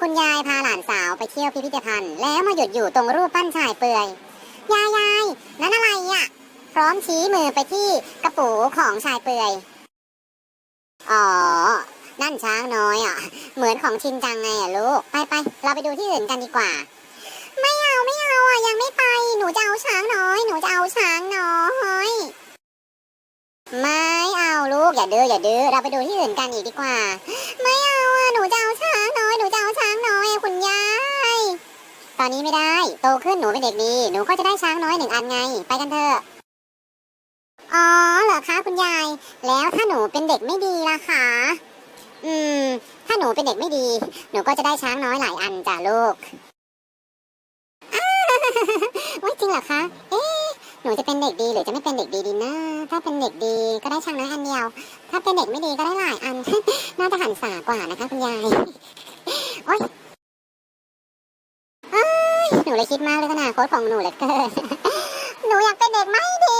คุณยายพาหลานสาวไปเที่ยวพิพิธภัณฑ์ แล้วมาหยุดอยู่ตรงรูปปั้นชายเปลือย ยายยายนั่นอะไรอะ พร้อมชี้มือไปที่กระปูของชายเปลือย อ๋อ นั่นช้างน้อยอะ เหมือนของชินจังไงอะลูก ไปไป เราไปดูที่อื่นกันดีกว่า ไม่เอาไม่เอาอะยังไม่ไป หนูจะเอาช้างน้อย หนูจะเอาช้างน้อยไม่เอาลูกอย่าดื้ออย่าดื้อเราไปดูที่อื่นกันอีกดีกว่า ไม่เอาอะหนูจะ ตอนนี้ไม่ได้ โตขึ้นหนูเป็นเด็กดี หนูก็จะได้ช้างน้อยหนึ่งอันไง ไปกันเถอะ อ๋อเหรอคะคุณยาย แล้วถ้าหนูเป็นเด็กไม่ดีล่ะคะ อืม ถ้าหนูเป็นเด็กไม่ดี หนูก็จะได้ช้างน้อยหลายอันจ้ะลูกอ้าวว่าจริงเหรอคะ เอ๊ะหนูจะเป็นเด็กดีหรือจะไม่เป็นเด็กดีดีนะถ้าเป็นเด็กดีก็ได้ช้างน้อยอันเดียว ถ้าเป็นเด็กไม่ดีก็ได้หลายอัน น่าจะหันษากว่านะคะคุณยาย โอ๊ย หนูเลยคิดมากเลยขนาโค้ดของหนูเหลยเกิน หนูอยากเป็นเด็กไม่ดี